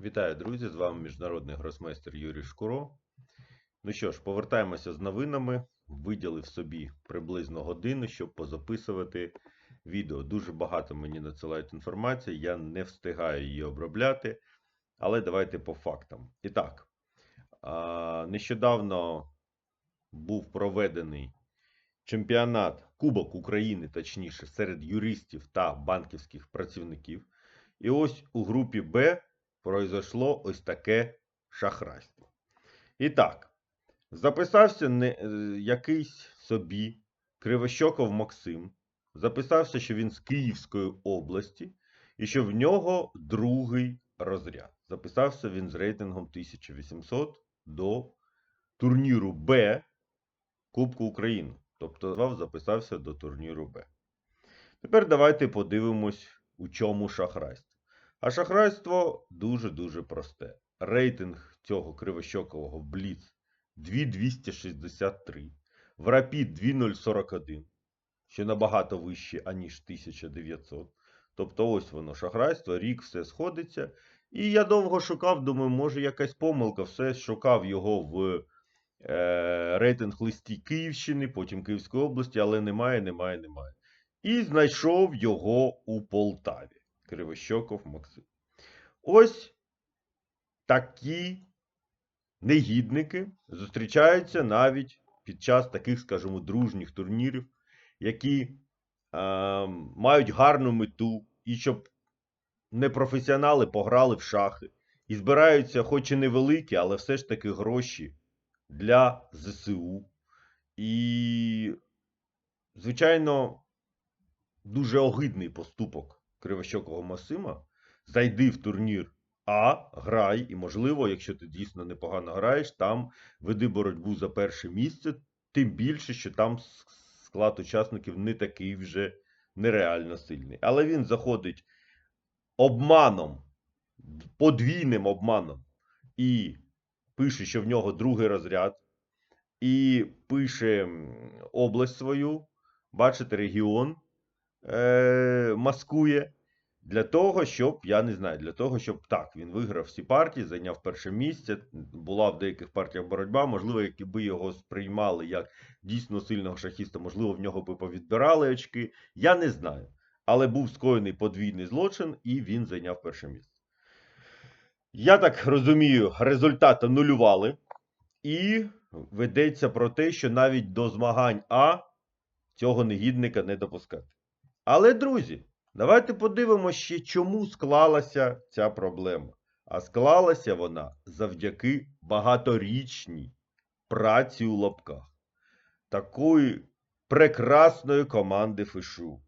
Вітаю, друзі! З вами міжнародний гросмейстер Юрій Шкуро. Ну що ж, повертаємося з новинами. Виділив собі приблизно годину, щоб позаписувати відео. Дуже багато мені надсилають інформації, я не встигаю її обробляти. Але давайте по фактам. І так, нещодавно був проведений чемпіонат Кубок України, точніше, серед юристів та банківських працівників. І ось у групі Б произошло ось таке шахрайство. І так, записався не, е, якийсь собі Кривощоков Максим. Записався, що він з Київської області і що в нього другий розряд. Записався він з рейтингом 1800 до турніру Б Кубку України. Тобто записався до турніру Б. Тепер давайте подивимось, у чому шахрайство. А шахрайство дуже-дуже просте. Рейтинг цього кривощокового Бліц 2263, в Rapid 2041, що набагато вище, аніж 1900. Тобто ось воно шахрайство, рік все сходиться. І я довго шукав, думаю, може якась помилка, все шукав його в е, рейтинг листі Київщини, потім Київської області, але немає, немає, немає. І знайшов його у Полтаві. Кривощоков Максим. Ось такі негідники зустрічаються навіть під час таких, скажімо, дружніх турнірів, які е, мають гарну мету, і щоб непрофесіонали пограли в шахи. І збираються, хоч і невеликі, але все ж таки гроші для ЗСУ. І, звичайно, дуже огидний поступок Кривощокого Масима. Зайди в турнір А, грай, і, можливо, якщо ти дійсно непогано граєш, там веди боротьбу за перше місце, тим більше, що там склад учасників не такий вже нереально сильний. Але він заходить обманом, подвійним обманом, і пише, що в нього другий розряд, і пише область свою, бачите, регіон е, маскує. Для того, щоб, я не знаю, для того, щоб так, він виграв всі партії, зайняв перше місце. Була в деяких партіях боротьба. Можливо, якби його сприймали як дійсно сильного шахіста, можливо, в нього би повідбирали очки. Я не знаю. Але був скоєний подвійний злочин, і він зайняв перше місце. Я так розумію, результат анулювали. І ведеться про те, що навіть до змагань А цього негідника не допускати. Але, друзі, давайте подивимося ще, чому склалася ця проблема. А склалася вона завдяки багаторічній праці у лапках такої прекрасної команди Фишу,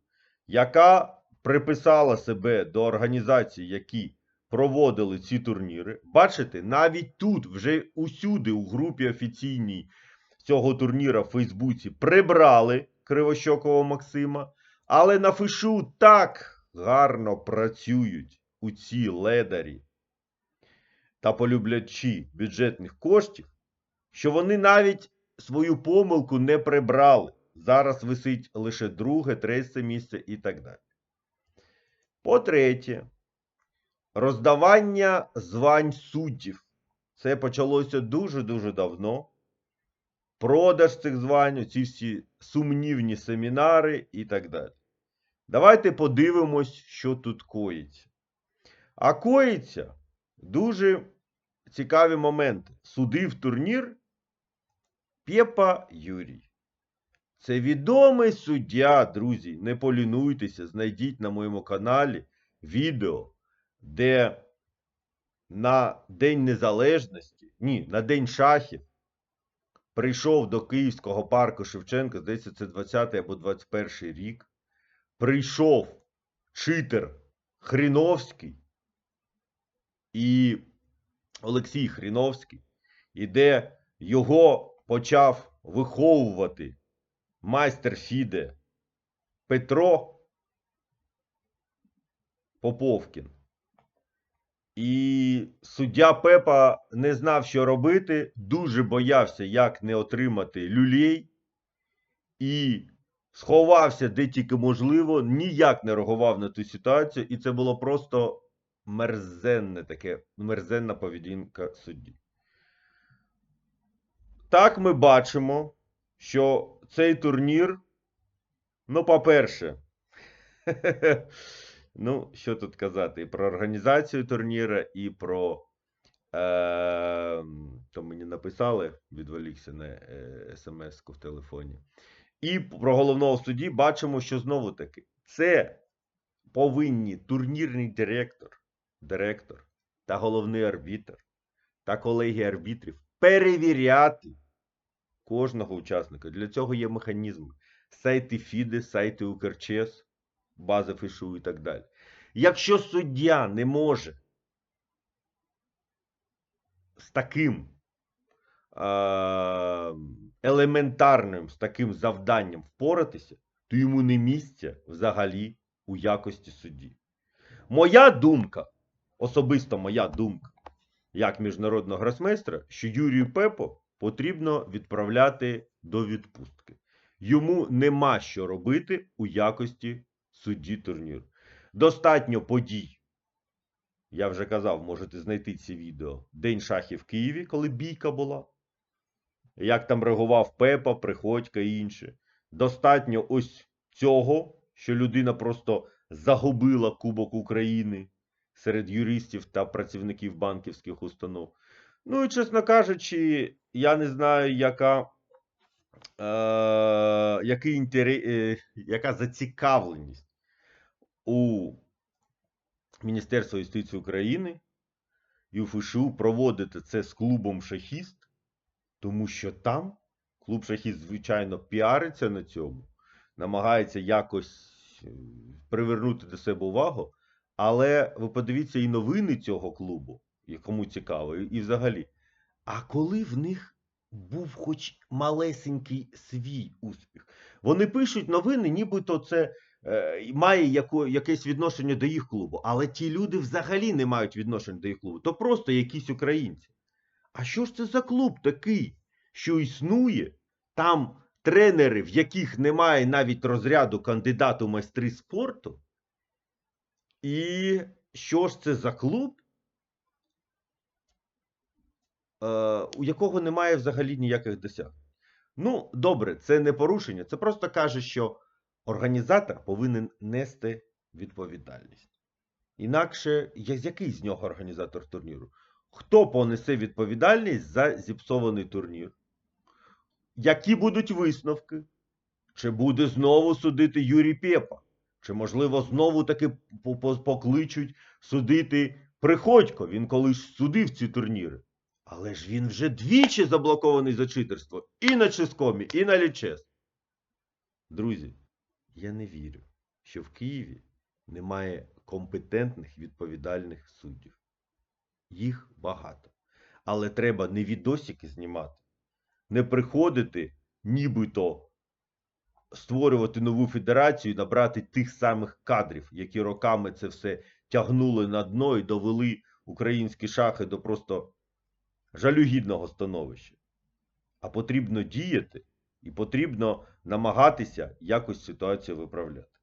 яка приписала себе до організацій, які проводили ці турніри. Бачите, навіть тут, вже усюди, у групі офіційній цього турніра в Фейсбуці, прибрали Кривощокого Максима. Але на фишу так гарно працюють у ці ледарі та полюблячі бюджетних коштів, що вони навіть свою помилку не прибрали. Зараз висить лише друге, третє місце і так далі. По-третє, роздавання звань суддів. Це почалося дуже-дуже давно. Продаж цих звань, ці всі сумнівні семінари і так далі. Давайте подивимось, що тут коїться. А коїться дуже цікаві моменти. Судив турнір Пєпа Юрій. Це відомий суддя, друзі. Не полінуйтеся, знайдіть на моєму каналі відео, де на День Незалежності, ні, на День шахів прийшов до Київського парку Шевченка, здається, це 20 або 21 рік прийшов читер Хріновський і Олексій Хріновський, і де його почав виховувати майстер Фіде Петро Поповкін. І суддя Пепа не знав, що робити, дуже боявся, як не отримати люлей. І сховався де тільки можливо, ніяк не реагував на ту ситуацію, і це було просто мерзенне таке, мерзенна поведінка судді. Так ми бачимо, що цей турнір, ну, по-перше, ну, що тут казати, і про організацію турніра, і про. Е, то мені написали, відволікся на е, смс-ку в телефоні. І про головного судді бачимо, що знову таки це повинні турнірний директор, директор та головний арбітр та колеги арбітрів перевіряти кожного учасника. Для цього є механізми. Сайти ФІДи, сайти УКРЧС, бази ФІШУ і так далі. Якщо суддя не може з таким елементарним, з таким завданням впоратися, то йому не місця взагалі у якості судді. Моя думка, особисто моя думка, як міжнародного гросмейстра, що Юрію Пепо потрібно відправляти до відпустки. Йому нема що робити у якості судді турніру. Достатньо подій. Я вже казав, можете знайти ці відео. День шахів в Києві, коли бійка була. Як там реагував Пепа, Приходька і інше. Достатньо ось цього, що людина просто загубила Кубок України серед юристів та працівників банківських установ. Ну і, чесно кажучи, я не знаю, яка, е, який інтері, е, яка зацікавленість у Міністерства юстиції України і у ФШУ проводити це з клубом шахіст, тому що там клуб шахіст, звичайно, піариться на цьому, намагається якось е, привернути до себе увагу. Але ви подивіться і новини цього клубу, і кому цікаво, і взагалі. А коли в них був хоч малесенький свій успіх, вони пишуть новини, нібито це е, має яко, якесь відношення до їх клубу. Але ті люди взагалі не мають відношення до їх клубу. То просто якісь українці. А що ж це за клуб такий, що існує? Там тренери, в яких немає навіть розряду кандидату майстри спорту? І що ж це за клуб, е, у якого немає взагалі ніяких досягнень? Ну, добре, це не порушення. Це просто каже, що організатор повинен нести відповідальність. Інакше, я- який з нього організатор турніру? Хто понесе відповідальність за зіпсований турнір? Які будуть висновки? Чи буде знову судити Юрій Пєпа? Чи, можливо, знову таки по- по- покличуть судити Приходько? Він колись судив ці турніри. Але ж він вже двічі заблокований за читерство і на Ческомі, і на Лічес. Друзі, я не вірю, що в Києві немає компетентних відповідальних суддів. Їх багато. Але треба не відосики знімати, не приходити, нібито створювати нову федерацію і набрати тих самих кадрів, які роками це все тягнули на дно і довели українські шахи до просто жалюгідного становища. А потрібно діяти і потрібно намагатися якось ситуацію виправляти.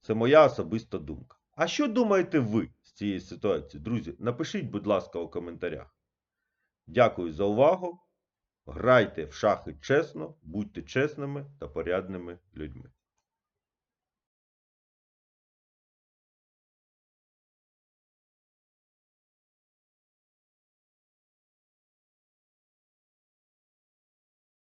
Це моя особиста думка. А що думаєте ви цієї ситуації? Друзі, напишіть, будь ласка, у коментарях. Дякую за увагу. Грайте в шахи чесно, будьте чесними та порядними людьми.